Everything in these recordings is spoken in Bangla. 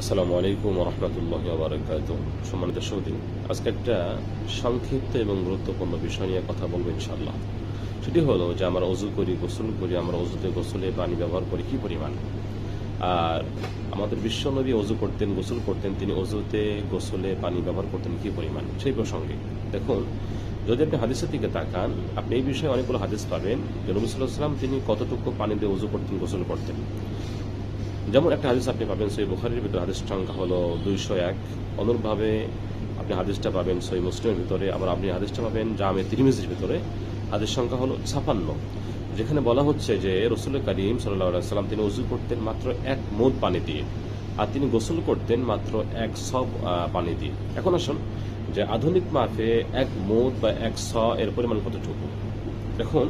আসসালামু আলাইকুম রহমতুল্লাহ বারকাত সম্মানিত সৌদি আজকে একটা সংক্ষিপ্ত এবং গুরুত্বপূর্ণ বিষয় নিয়ে কথা বলব ইনশাল্লাহ সেটি হলো যে আমরা অজু করি, গোসল করি, আমরা অজুতে গোসলে পানি ব্যবহার করি কি পরিমাণ? আর আমাদের বিশ্বনবী অজু করতেন, গোসল করতেন, তিনি অজুতে গোসলে পানি ব্যবহার করতেন কি পরিমাণ? সেই প্রসঙ্গে। দেখুন, যদি আপনি হাদিসের দিকে তাকান, আপনি এই বিষয়ে অনেকগুলো হাদিস পাবেন যে নবী তিনি কতটুকু পানি দিয়ে অজু করতেন, গোসল করতেন। যেমন একটা হাদিস আপনি পাবেন, সই বুখারির ভিতরে হাদিস সংখ্যা হলো দুইশো এক। অনুরূপভাবে আপনি হাদিসটা পাবেন সই মুসলিমের ভিতরে, আবার আপনি হাদিসটা পাবেন জামে তিরিমিজির ভিতরে। হাদিস সংখ্যা হলো ছাপান্ন। যেখানে বলা হচ্ছে যে রসুল করিম সাল্লাম তিনি উজু করতেন মাত্র এক মোদ পানি দিয়ে, আর তিনি গোসল করতেন মাত্র এক সব পানি দিয়ে। এখন আসুন যে আধুনিক মাপে এক মোদ বা এক স এর পরিমাণ কতটুকু? দেখুন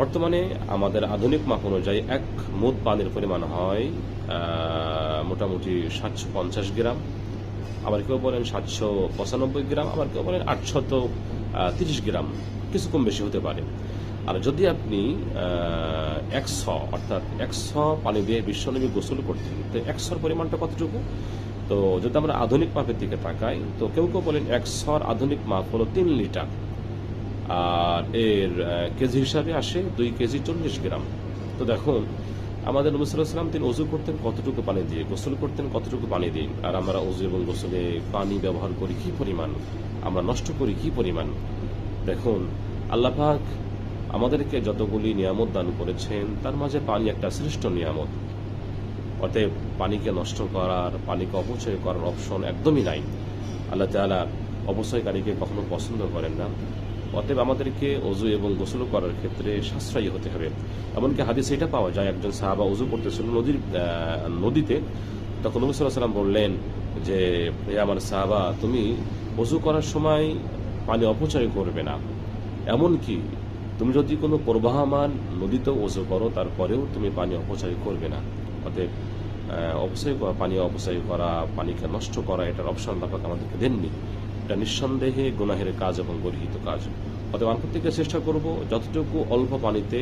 বর্তমানে আমাদের আধুনিক মাপ অনুযায়ী এক মুদ পানির পরিমাণ হয় মোটামুটি সাতশো পঞ্চাশ গ্রাম। আবার কেউ বলেন সাতশো পঁচানব্বই গ্রাম, আবার কেউ বলেন আটশত তিরিশ গ্রাম, কিছু কম বেশি হতে পারে। আর যদি আপনি একশ, অর্থাৎ একশ পানি দিয়ে বিশ্বনবী গোসল করতেন, তো একশোর পরিমাণটা কতটুকু? তো যদি আমরা আধুনিক মাপের দিকে তাকাই, তো কেউ কেউ বলেন একশোর আধুনিক মাপ হলো তিন লিটার। আর এর কেজি হিসাবে আসে দুই কেজি চল্লিশ গ্রাম। তো দেখুন আমাদের নবী তিনি অজু করতেন কতটুকু পানি দিয়ে, গোসল করতেন কতটুকু পানি দিয়ে? আর আমরা অজু এবং গোসলে পানি ব্যবহার করি কি পরিমাণ? আমরা নষ্ট করি কি পরিমাণ? দেখুন, আল্লাহ পাক আমাদেরকে যতগুলি নিয়ামত দান করেছেন, তার মাঝে পানি একটা শ্রেষ্ঠ নিয়ামত। অতএব পানিকে নষ্ট করার, পানিকে অপচয় করার অপশন একদমই নাই। আল্লাহ তাআলা অপচয়কারীকে কখনো পছন্দ করেন না। অতএব আমাদেরকে অজু এবং গোসল করার ক্ষেত্রে সাশ্রয়ী হতে হবে। এমনকি হাদিস এটা পাওয়া যায়, একজন সাহাবা অজু করতেছিল নদীর নদীতে, তখন নবী সাল্লাম বললেন যে আমার সাহাবা, তুমি অজু করার সময় পানি অপচয় করবে না। এমনকি তুমি যদি কোনো প্রবাহমান নদীতেও অজু করো, তারপরেও তুমি পানি অপচয় করবে না। অতএব অপচয় পানি অপচয় করা, পানিকে নষ্ট করা, এটার অপশন আল্লাপাক আমাদেরকে দেননি। এটা নিঃসন্দেহে গুনাহের কাজ এবং গর্হিত কাজ। অতএব আমরা প্রত্যেকে চেষ্টা করব যতটুকু অল্প পানিতে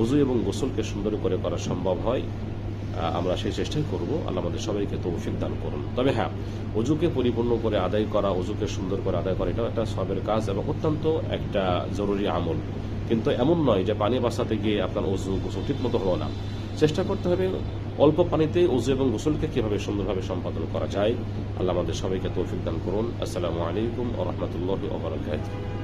অজু এবং গোসলকে সুন্দর করে করা সম্ভব হয় আমরা সেই চেষ্টাই করব। আল্লাহ আমাদের সবাইকে তৌফিক দান করুন। তবে হ্যাঁ অজুকে পরিপূর্ণ করে আদায় করা অজুকে সুন্দর করে আদায় করা, এটাও একটা সবের কাজ এবং অত্যন্ত একটা জরুরি আমল। কিন্তু এমন নয় যে পানি বাঁচাতে গিয়ে আপনার অজু গোসল ঠিক মতো হলো না। চেষ্টা করতে হবে অল্প পানিতে উজু এবং গোসলকে কীভাবে সুন্দরভাবে সম্পাদন করা যায়, আল্লাহ আমাদের সবাইকে তৌফিক দান করুন। আসসালামু আলাইকুম ও রহমতুল্লাহ